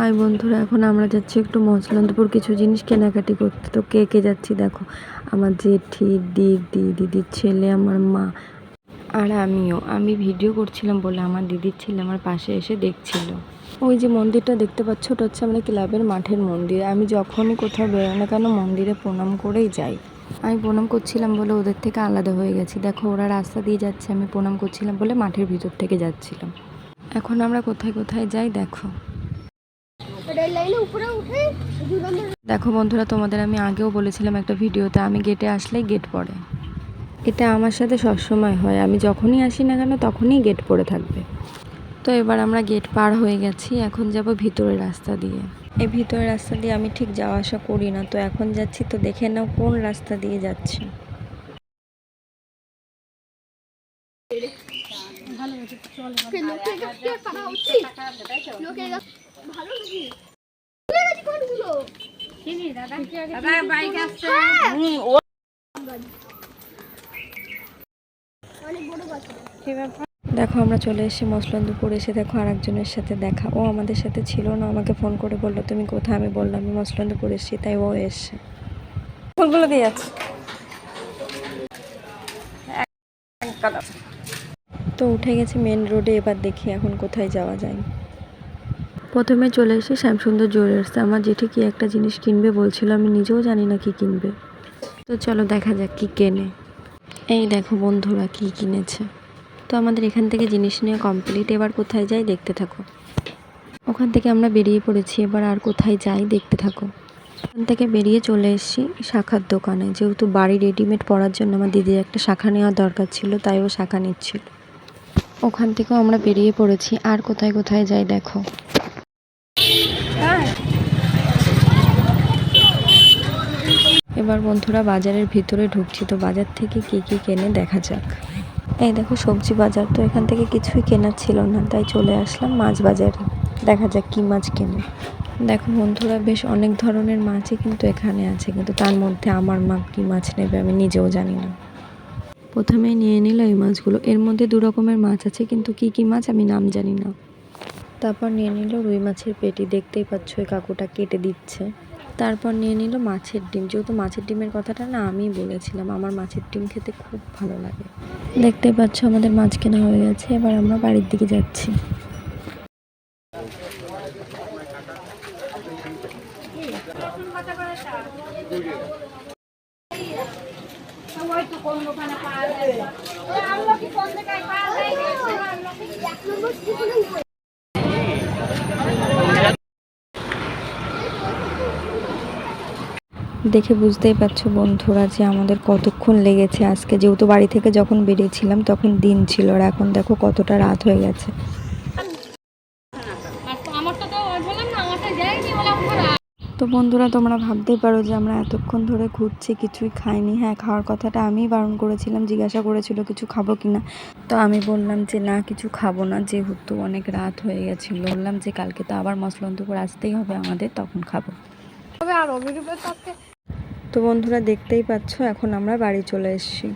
High বন্ধুরা, এখন আমরা যাচ্ছি একটু মসলন্দপুর কিছু জিনিস কেনাকাটি করতে। তো কে কে যাচ্ছি দেখো। আমার জেঠি দিদি, দিদির ছেলে, আমার মা আর আমিও। আমি ভিডিও করছিলাম বলে আমার দিদির ছেলে আমার পাশে এসে দেখছিল। ওই যে মন্দিরটা দেখতে পাচ্ছ, ওটা হচ্ছে আমাদের ক্লাবের মাঠের মন্দির। আমি যখনই কোথাও বেরোই না কেন মন্দিরে প্রণাম করেই যাই। আমি প্রণাম করছিলাম বলে ওদের থেকে আলাদা হয়ে গেছি। দেখো, ওরা রাস্তা দিয়ে যাচ্ছে, আমি প্রণাম করছিলাম বলে মাঠের ভিতর থেকে যাচ্ছিলাম। এখন আমরা কোথায় কোথায় যাই দেখো। দেখো বন্ধুরা, তোমাদের আমি আগেও বলেছিলাম একটা ভিডিওতে, আমি গেটে আসলেই গেট পড়ে। এটা আমার সাথে সবসময় হয়। আমি যখনই আসি না কেন, তখনই গেট পড়ে থাকবে। তো এবার আমরা গেট পার হয়ে গেছি, এখন যাব ভিতরের রাস্তা দিয়ে। এই ভিতরের রাস্তা দিয়ে আমি ঠিক যাওয়া আসা করি না, তো এখন যাচ্ছি, তো দেখে নাও কোন রাস্তা দিয়ে যাচ্ছি। লোকের ভালো নাকি গাছ দেখো আমরা চলে এসেছি মসলন্দপুর এসে দেখো আরেকজনের সাথে দেখা। ও আমাদের সাথে ছিল না আমাকে ফোন করে বলল তুমি কোথায়? আমি বললাম আমি মসলন্দপুর এসেছি তাই ও এসছে। ফুলগুলো দিয়ে যাচ্ছে। তো উঠে গেছে মেন রোডে এবার দেখি এখন কোথায় যাওয়া যায়। প্রথমে চলে এসে শ্যামসুন্দর জুয়েলার্সে আমার জেঠি কি একটা জিনিস কিনবে বলছিল, আমি নিজেও জানি না কি কিনবে। তো চলো দেখা যাক কি কেনে। এই দেখো বন্ধুরা কি কিনেছে। তো আমাদের এখান থেকে জিনিস নিয়ে কমপ্লিট এবার কোথায় যাই দেখতে থাকো। ওখান থেকে আমরা বেরিয়ে পড়েছি। এবার আর কোথায় যাই দেখতে থাকো। ওখান থেকে বেরিয়ে চলে এসেছি শাখার দোকানে। যেহেতু বাড়ি রেডিমেড পরার জন্য আমার দিদির একটা শাখা নেওয়ার দরকার ছিল, তাই ও শাখা নিচ্ছিল। ওখান থেকেও আমরা বেরিয়ে পড়েছি। আর কোথায় কোথায় যাই দেখো। এবার বন্ধুরা বাজারের ভিতরে ঢুকছি, তো বাজার থেকে কি কি কেনে দেখা যাক। এই দেখো, সবজি বাজার তো এখান থেকে কিছুই কেনার ছিল না, তাই চলে আসলাম মাছ বাজারে। দেখা যাক কি মাছ কেনে। দেখো বন্ধুরা, বেশ অনেক ধরনের মাছই কিন্তু এখানে আছে, কিন্তু তার মধ্যে আমার মা কী মাছ নেবে আমি নিজেও জানি না। প্রথমেই নিয়ে নিল এই মাছগুলো। এর মধ্যে দু রকমের মাছ আছে, কিন্তু কি কি মাছ আমি নাম জানি না। তারপর নিয়ে নিল রুই মাছের পেটি। দেখতেই পাচ্ছ ওই কাকুটা কেটে দিচ্ছে। তারপর নিয়ে নিল মাছের ডিম। যেহেতু মাছের ডিমের কথাটা না আমিই বলেছিলাম, আমার মাছের ডিম খেতে খুব ভালো লাগে। দেখতেই পাচ্ছ আমাদের মাছ কেনা হয়ে গেছে, এবার আমরা বাড়ির দিকে যাচ্ছি। দেখে বুঝতেই পারছ বন্ধুরা যে আমাদের কতক্ষণ লেগেছে আজকে। যেহেতু বাড়ি থেকে যখন বেরিয়েছিলাম, তখন দিন ছিল আর এখন দেখো কতটা রাত হয়ে গেছে। তো বন্ধুরা, তোমরা ভাবতেই পারো যে আমরা এতক্ষণ ধরে ঘুরছি, কিছুই খাইনি। হ্যাঁ খাওয়ার কথাটা আমিই বারণ করেছিলাম, জিজ্ঞাসা করেছিল কিছু খাব কি না। তো আমি বললাম যে, না, কিছু খাব না, যেহেতু অনেক রাত হয়ে গেছিল। বললাম যে, কালকে তো আবার মসলন্তপুর আসতেই হবে আমাদের, তখন খাব। তো বন্ধুরা দেখতেই পাচ্ছ এখন আমরা বাড়ি চলে এসেছি।